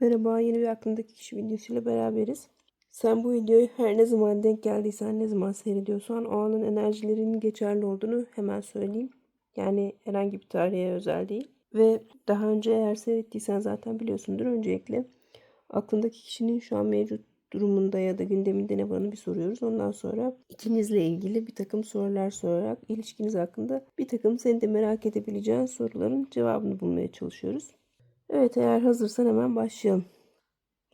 Merhaba, yeni bir aklındaki kişi videosuyla beraberiz. Sen bu videoyu her ne zaman denk geldiysen, ne zaman seyrediyorsan o anın enerjilerinin geçerli olduğunu hemen söyleyeyim. Yani herhangi bir tarihe özel değil. Ve daha önce eğer seyrettiysen zaten biliyorsundur. Öncelikle aklındaki kişinin şu an mevcut durumunda ya da gündeminde ne varını bir soruyoruz. Ondan sonra ikinizle ilgili bir takım sorular sorarak ilişkiniz hakkında bir takım senin de merak edebileceğin soruların cevabını bulmaya çalışıyoruz. Evet eğer hazırsan hemen başlayalım.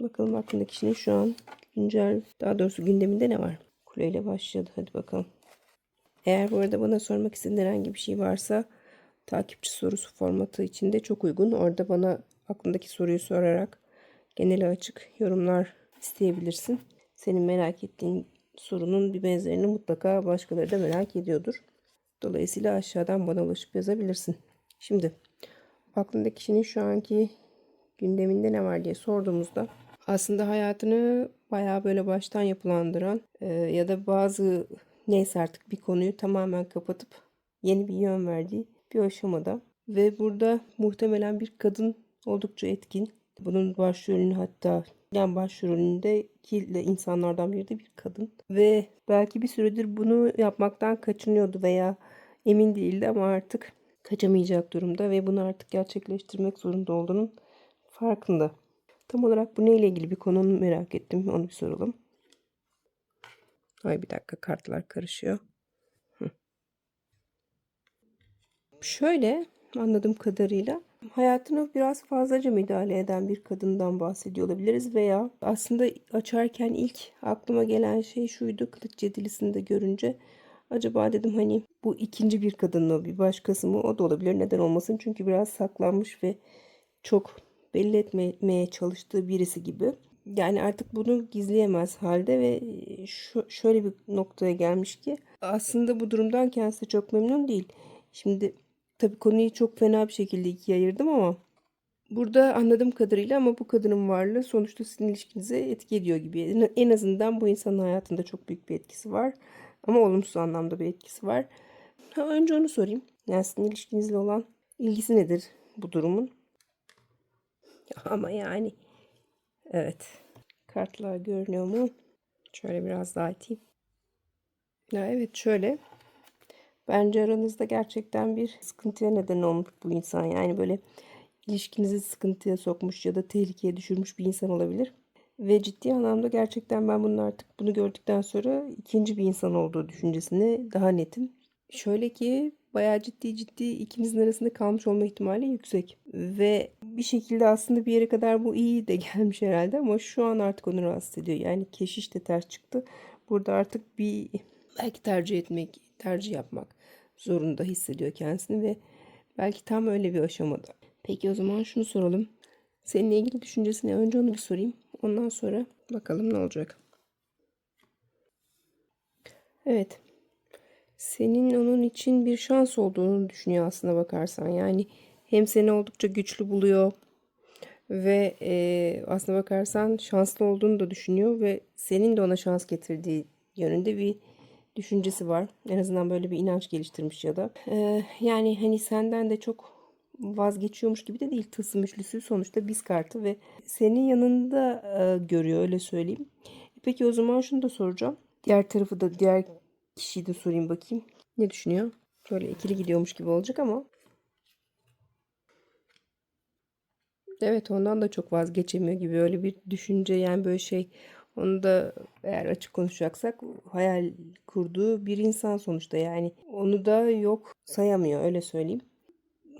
Bakalım aklındaki kişinin şu an güncel daha doğrusu gündeminde ne var? Kuleyle başladı. Hadi bakalım. Eğer bu arada bana sormak istediğin herhangi bir şey varsa takipçi sorusu formatı içinde çok uygun. Orada bana aklındaki soruyu sorarak genele açık yorumlar isteyebilirsin. Senin merak ettiğin sorunun bir benzerini mutlaka başkaları da merak ediyordur. Dolayısıyla aşağıdan bana ulaşıp yazabilirsin. Şimdi aklındaki kişinin şu anki gündeminde ne var diye sorduğumuzda aslında hayatını bayağı böyle baştan yapılandıran e, ya da bazı neyse artık bir konuyu tamamen kapatıp yeni bir yön verdiği bir aşamada ve burada muhtemelen bir kadın oldukça etkin. Bunun başrolünü hatta yani başrolündeki insanlardan biri de bir kadın ve belki bir süredir bunu yapmaktan kaçınıyordu veya emin değildi ama artık kaçamayacak durumda ve bunu artık gerçekleştirmek zorunda olduğunun farkında. Tam olarak bu neyle ilgili bir konu onu merak ettim. Onu bir soralım. Ay bir dakika kartlar karışıyor. Hı. Şöyle anladığım kadarıyla hayatına biraz fazlaca müdahale eden bir kadından bahsediyor olabiliriz veya aslında açarken ilk aklıma gelen şey şuydu kılıç cedilisini de görünce acaba dedim hani bu ikinci bir kadın mı bir başkası mı o da olabilir neden olmasın çünkü biraz saklanmış ve çok belli etmeye çalıştığı birisi gibi. Yani artık bunu gizleyemez halde ve şu, şöyle bir noktaya gelmiş ki aslında bu durumdan kendisi çok memnun değil. Şimdi tabii konuyu çok fena bir şekilde ikiye ayırdım ama burada anladığım kadarıyla ama bu kadının varlığı sonuçta sizin ilişkinize etki ediyor gibi. En azından bu insanın hayatında çok büyük bir etkisi var. Ama olumsuz anlamda bir etkisi var. Ha, önce onu sorayım. Yani sizin ilişkinizle olan ilgisi nedir bu durumun? Ama yani evet. Kartlar görünüyor mu? Şöyle biraz daha iteyim. Ya evet şöyle. Bence aranızda gerçekten bir sıkıntıya neden olmuş bu insan. Yani böyle ilişkinizi sıkıntıya sokmuş ya da tehlikeye düşürmüş bir insan olabilir. Ve ciddi anlamda gerçekten ben bunun artık bunu gördükten sonra ikinci bir insan olduğu düşüncesine daha netim. Şöyle ki bayağı ciddi ciddi ikinizin arasında kalmış olma ihtimali yüksek. Ve bir şekilde aslında bir yere kadar bu iyi de gelmiş herhalde ama şu an artık onu rahatsız ediyor. Yani keşiş de ters çıktı. Burada artık bir belki tercih etmek, tercih yapmak zorunda hissediyor kendisini ve belki tam öyle bir aşamada. Peki o zaman şunu soralım. Seninle ilgili düşüncesini önce onu bir sorayım. Ondan sonra bakalım ne olacak. Evet senin onun için bir şans olduğunu düşünüyor aslında bakarsan. Yani hem seni oldukça güçlü buluyor ve e, aslına bakarsan şanslı olduğunu da düşünüyor ve senin de ona şans getirdiği yönünde bir düşüncesi var. En azından böyle bir inanç geliştirmiş ya da. E, yani hani senden de çok vazgeçiyormuş gibi de değil. Tılsım üçlüsü sonuçta biz kartı ve senin yanında e, görüyor öyle söyleyeyim. Peki o zaman şunu da soracağım. Diğer tarafı da diğer kişiyi de sorayım bakayım. Ne düşünüyor? Böyle ikili gidiyormuş gibi olacak ama. Evet ondan da çok vazgeçemiyor gibi öyle bir düşünce yani böyle şey onu da eğer açık konuşacaksak hayal kurduğu bir insan sonuçta yani onu da yok sayamıyor öyle söyleyeyim.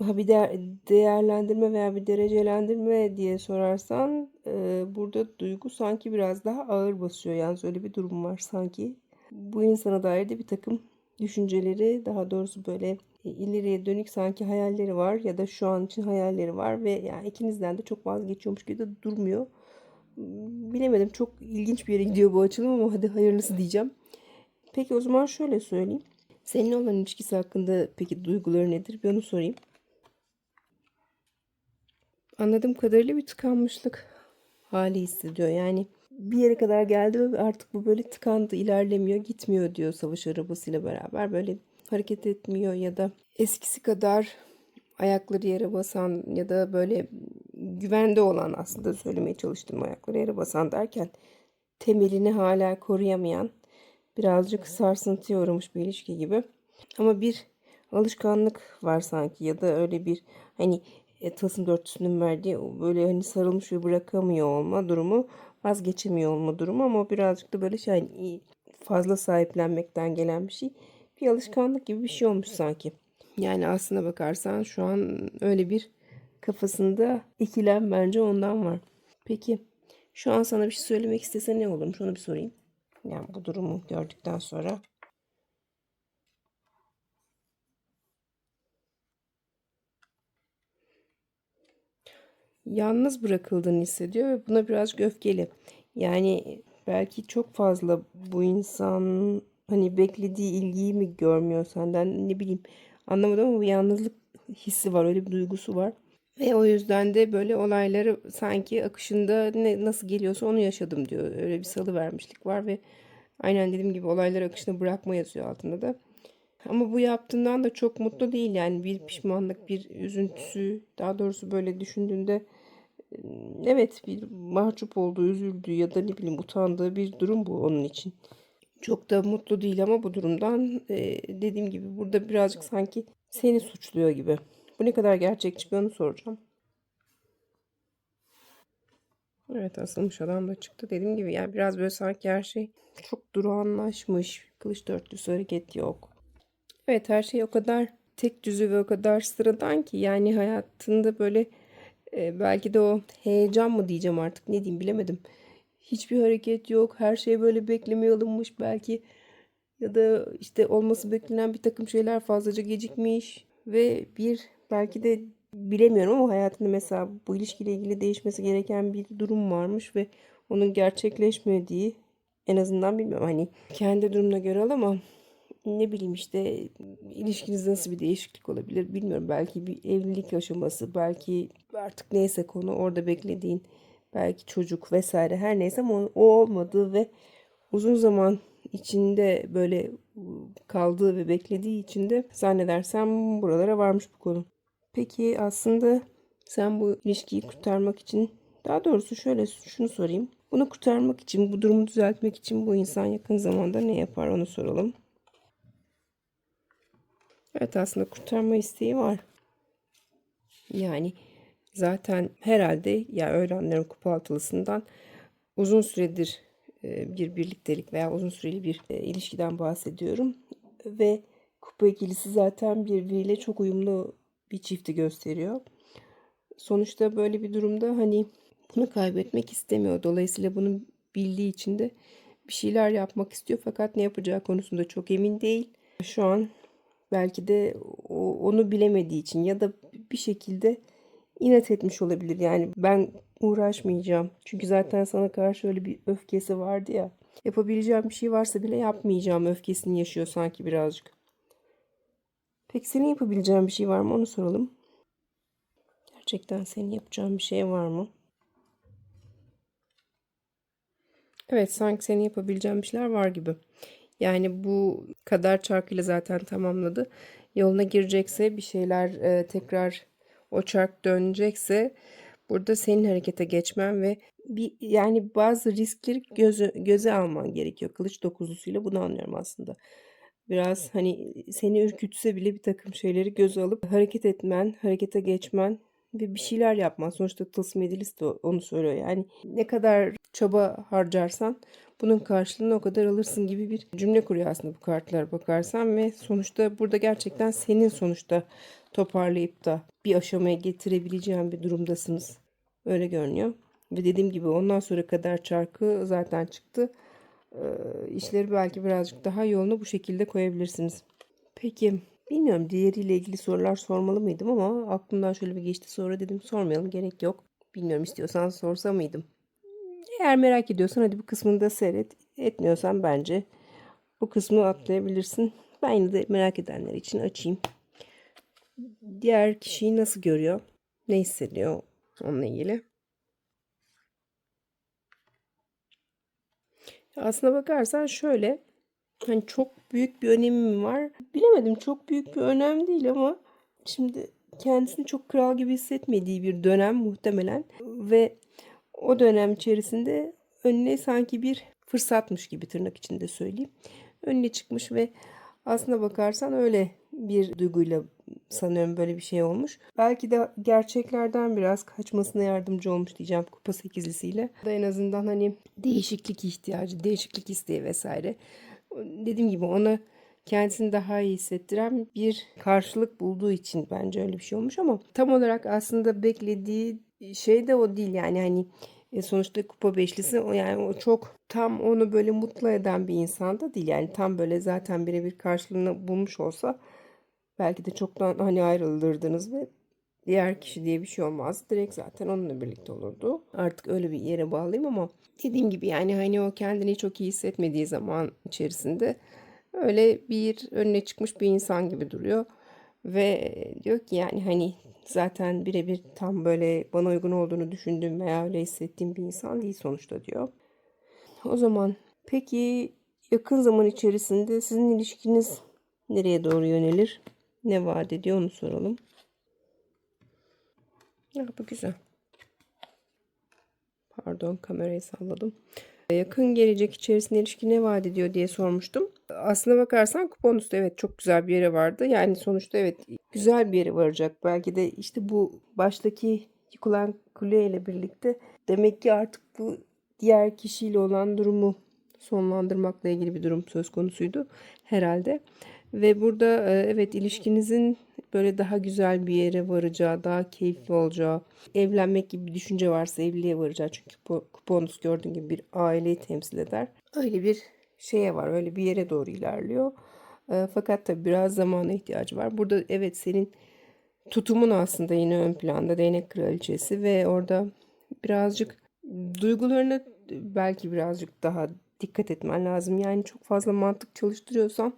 Ha bir de değerlendirme veya bir derecelendirme diye sorarsan e, burada duygu sanki biraz daha ağır basıyor. Yani öyle bir durum var sanki bu insana dair de bir takım düşünceleri daha doğrusu böyle e, ileriye dönük sanki hayalleri var ya da şu an için hayalleri var ve yani ikinizden de çok vazgeçiyormuş gibi de durmuyor. Hmm, bilemedim çok ilginç bir yere gidiyor bu açılım ama hadi hayırlısı diyeceğim. Peki o zaman şöyle söyleyeyim. Seninle olan ilişkisi hakkında peki duyguları nedir? Bir onu sorayım. Anladığım kadarıyla bir tıkanmışlık hali hissediyor. Yani bir yere kadar geldi ve artık bu böyle tıkandı, ilerlemiyor, gitmiyor diyor savaş arabasıyla beraber. Böyle hareket etmiyor ya da eskisi kadar ayakları yere basan ya da böyle güvende olan aslında söylemeye çalıştım ayakları yere basan derken temelini hala koruyamayan birazcık sarsıntıya uğramış bir ilişki gibi. Ama bir alışkanlık var sanki ya da öyle bir hani e, Tılsım dörtlüsünün verdiği böyle hani sarılmış ve bırakamıyor olma durumu vazgeçemiyor olma durumu ama birazcık da böyle şey hani fazla sahiplenmekten gelen bir şey. Bir alışkanlık gibi bir şey olmuş sanki. Yani aslına bakarsan şu an öyle bir kafasında ikilem bence ondan var. Peki şu an sana bir şey söylemek istese ne olurmuş onu bir sorayım. Yani bu durumu gördükten sonra. Yalnız bırakıldığını hissediyor ve buna birazcık öfkeli. Yani belki çok fazla bu insan hani beklediği ilgiyi mi görmüyor senden ne bileyim anlamadım ama bir yalnızlık hissi var öyle bir duygusu var. Ve o yüzden de böyle olayları sanki akışında ne, nasıl geliyorsa onu yaşadım diyor. Öyle bir salı vermişlik var ve aynen dediğim gibi olayları akışına bırakma yazıyor altında da. Ama bu yaptığından da çok mutlu değil yani bir pişmanlık, bir üzüntüsü, daha doğrusu böyle düşündüğünde evet bir mahcup olduğu, üzüldüğü ya da ne bileyim utandığı bir durum bu onun için. Çok da mutlu değil ama bu durumdan dediğim gibi burada birazcık sanki seni suçluyor gibi. Bu ne kadar gerçekçi bir onu soracağım. Evet asılmış adam da çıktı. Dediğim gibi yani biraz böyle sanki her şey çok durağanlaşmış. Kılıç dörtlüsü hareket yok. Evet her şey o kadar tek düzü ve o kadar sıradan ki yani hayatında böyle e, belki de o heyecan mı diyeceğim artık ne diyeyim bilemedim. Hiçbir hareket yok. Her şey böyle beklemeye alınmış belki ya da işte olması beklenen bir takım şeyler fazlaca gecikmiş ve bir belki de bilemiyorum ama hayatında mesela bu ilişkiyle ilgili değişmesi gereken bir durum varmış ve onun gerçekleşmediği en azından bilmiyorum hani kendi durumuna göre al ama ne bileyim işte ilişkinizde nasıl bir değişiklik olabilir bilmiyorum. Belki bir evlilik aşaması, belki artık neyse konu orada beklediğin belki çocuk vesaire her neyse ama o olmadığı ve uzun zaman içinde böyle kaldığı ve beklediği için de zannedersem buralara varmış bu konu. Peki aslında sen bu ilişkiyi kurtarmak için daha doğrusu şöyle şunu sorayım. Bunu kurtarmak için, bu durumu düzeltmek için bu insan yakın zamanda ne yapar onu soralım. Evet aslında kurtarma isteği var. Yani zaten herhalde ya öyle anlıyorum kupa altılısından uzun süredir e, bir birliktelik veya uzun süreli bir e, ilişkiden bahsediyorum. Ve kupa ikilisi zaten birbiriyle çok uyumlu bir çifti gösteriyor. Sonuçta böyle bir durumda hani bunu kaybetmek istemiyor. Dolayısıyla bunu bildiği için de bir şeyler yapmak istiyor fakat ne yapacağı konusunda çok emin değil. Şu an belki de onu bilemediği için ya da bir şekilde inat etmiş olabilir. Yani ben uğraşmayacağım. Çünkü zaten sana karşı öyle bir öfkesi vardı ya. Yapabileceğim bir şey varsa bile yapmayacağım öfkesini yaşıyor sanki birazcık. Peki senin yapabileceğin bir şey var mı onu soralım. Gerçekten senin yapacağın bir şey var mı? Evet sanki senin yapabileceğin bir şeyler var gibi. Yani bu kadar çarkıyla zaten tamamladı. Yoluna girecekse bir şeyler e, tekrar o çark dönecekse burada senin harekete geçmen ve bir yani bazı riskleri göze, göze alman gerekiyor. Kılıç dokuzlusuyla bunu anlıyorum aslında. Biraz hani seni ürkütse bile bir takım şeyleri göze alıp hareket etmen, harekete geçmen ve bir şeyler yapman. Sonuçta tılsım edilisi de onu söylüyor. Yani ne kadar çaba harcarsan bunun karşılığını o kadar alırsın gibi bir cümle kuruyor aslında bu kartlar bakarsan ve sonuçta burada gerçekten senin sonuçta toparlayıp da bir aşamaya getirebileceğin bir durumdasınız. Öyle görünüyor. Ve dediğim gibi ondan sonra kadar çarkı zaten çıktı. Ee, işleri belki birazcık daha yoluna bu şekilde koyabilirsiniz. Peki bilmiyorum diğeriyle ilgili sorular sormalı mıydım ama aklımdan şöyle bir geçti sonra dedim sormayalım gerek yok. Bilmiyorum istiyorsan sorsa mıydım? Eğer merak ediyorsan hadi bu kısmını da seyret. Etmiyorsan bence bu kısmı atlayabilirsin. Ben yine de merak edenler için açayım. Diğer kişiyi nasıl görüyor? Ne hissediyor onunla ilgili? Aslına bakarsan şöyle hani çok büyük bir önemi mi var? Bilemedim çok büyük bir önem değil ama şimdi kendisini çok kral gibi hissetmediği bir dönem muhtemelen ve o dönem içerisinde önüne sanki bir fırsatmış gibi tırnak içinde söyleyeyim. Önüne çıkmış ve aslına bakarsan öyle bir duyguyla sanıyorum böyle bir şey olmuş. Belki de gerçeklerden biraz kaçmasına yardımcı olmuş diyeceğim kupa sekizlisiyle. Da en azından hani değişiklik ihtiyacı, değişiklik isteği vesaire. Dediğim gibi ona kendisini daha iyi hissettiren bir karşılık bulduğu için bence öyle bir şey olmuş ama tam olarak aslında beklediği şey de o değil yani hani e, sonuçta kupa beşlisi o yani o çok tam onu böyle mutlu eden bir insan da değil yani tam böyle zaten birebir karşılığını bulmuş olsa belki de çoktan hani ayrılırdınız ve diğer kişi diye bir şey olmaz. Direkt zaten onunla birlikte olurdu. Artık öyle bir yere bağlayayım ama dediğim gibi yani hani o kendini çok iyi hissetmediği zaman içerisinde öyle bir önüne çıkmış bir insan gibi duruyor. Ve diyor ki yani hani zaten birebir tam böyle bana uygun olduğunu düşündüğüm veya öyle hissettiğim bir insan değil sonuçta diyor. O zaman peki yakın zaman içerisinde sizin ilişkiniz nereye doğru yönelir? Ne vaat ediyor onu soralım. Ya bu güzel. Pardon kamerayı salladım. Yakın gelecek içerisinde ilişki ne vaat ediyor diye sormuştum. Aslına bakarsan kupon üstü evet çok güzel bir yere vardı. Yani sonuçta evet güzel bir yere varacak. Belki de işte bu baştaki yıkılan kule ile birlikte demek ki artık bu diğer kişiyle olan durumu sonlandırmakla ilgili bir durum söz konusuydu herhalde. Ve burada e, evet ilişkinizin böyle daha güzel bir yere varacağı, daha keyifli olacağı, evlenmek gibi bir düşünce varsa evliliğe varacağı. Çünkü kuponus gördüğün gibi bir aileyi temsil eder. Öyle bir şeye var, öyle bir yere doğru ilerliyor. E, fakat tabii biraz zamana ihtiyacı var. Burada evet senin tutumun aslında yine ön planda değnek kraliçesi ve orada birazcık duygularına belki birazcık daha dikkat etmen lazım. Yani çok fazla mantık çalıştırıyorsan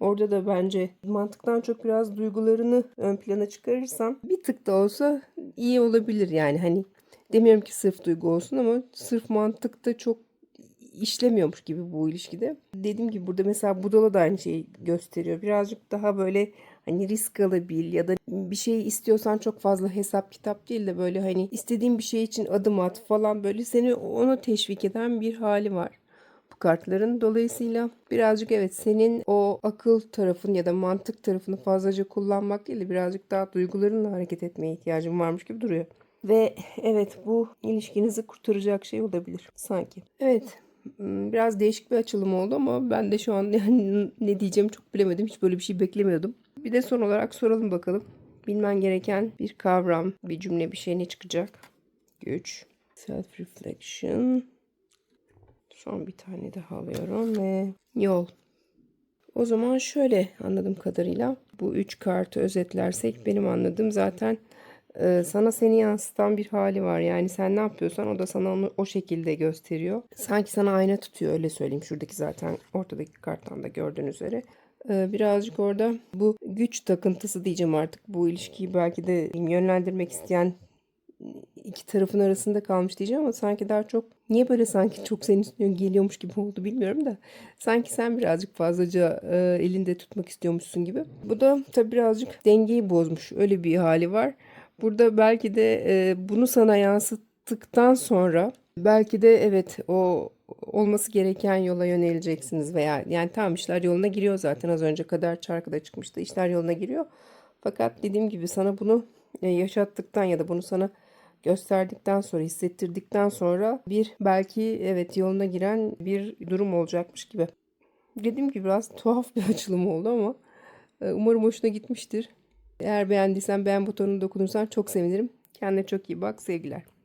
Orada da bence mantıktan çok biraz duygularını ön plana çıkarırsan bir tık da olsa iyi olabilir yani hani demiyorum ki sırf duygu olsun ama sırf mantıkta çok işlemiyormuş gibi bu ilişkide. Dediğim gibi burada mesela Budala da aynı şeyi gösteriyor. Birazcık daha böyle hani risk alabil ya da bir şey istiyorsan çok fazla hesap kitap değil de böyle hani istediğin bir şey için adım at falan böyle seni onu teşvik eden bir hali var kartların. Dolayısıyla birazcık evet senin o akıl tarafın ya da mantık tarafını fazlaca kullanmak değil de birazcık daha duygularınla hareket etmeye ihtiyacın varmış gibi duruyor. Ve evet bu ilişkinizi kurtaracak şey olabilir sanki. Evet hmm, biraz değişik bir açılım oldu ama ben de şu an yani ne diyeceğimi çok bilemedim. Hiç böyle bir şey beklemiyordum. Bir de son olarak soralım bakalım. Bilmen gereken bir kavram, bir cümle, bir şey ne çıkacak? Güç, self reflection, Son bir tane daha alıyorum ve yol. O zaman şöyle anladığım kadarıyla bu üç kartı özetlersek benim anladığım zaten e, sana seni yansıtan bir hali var. Yani sen ne yapıyorsan o da sana onu o şekilde gösteriyor. Sanki sana ayna tutuyor öyle söyleyeyim. Şuradaki zaten ortadaki karttan da gördüğünüz üzere. E, birazcık orada bu güç takıntısı diyeceğim artık. Bu ilişkiyi belki de yönlendirmek isteyen iki tarafın arasında kalmış diyeceğim ama sanki daha çok niye böyle sanki çok senin üstüne geliyormuş gibi oldu bilmiyorum da sanki sen birazcık fazlaca e, elinde tutmak istiyormuşsun gibi. Bu da tabii birazcık dengeyi bozmuş öyle bir hali var. Burada belki de e, bunu sana yansıttıktan sonra belki de evet o olması gereken yola yöneleceksiniz veya yani tam işler yoluna giriyor zaten az önce kadar çarkıda çıkmıştı işler yoluna giriyor. Fakat dediğim gibi sana bunu e, yaşattıktan ya da bunu sana gösterdikten sonra, hissettirdikten sonra bir belki evet yoluna giren bir durum olacakmış gibi. Dediğim gibi biraz tuhaf bir açılım oldu ama e, umarım hoşuna gitmiştir. Eğer beğendiysen beğen butonuna dokunursan çok sevinirim. Kendine çok iyi bak. Sevgiler.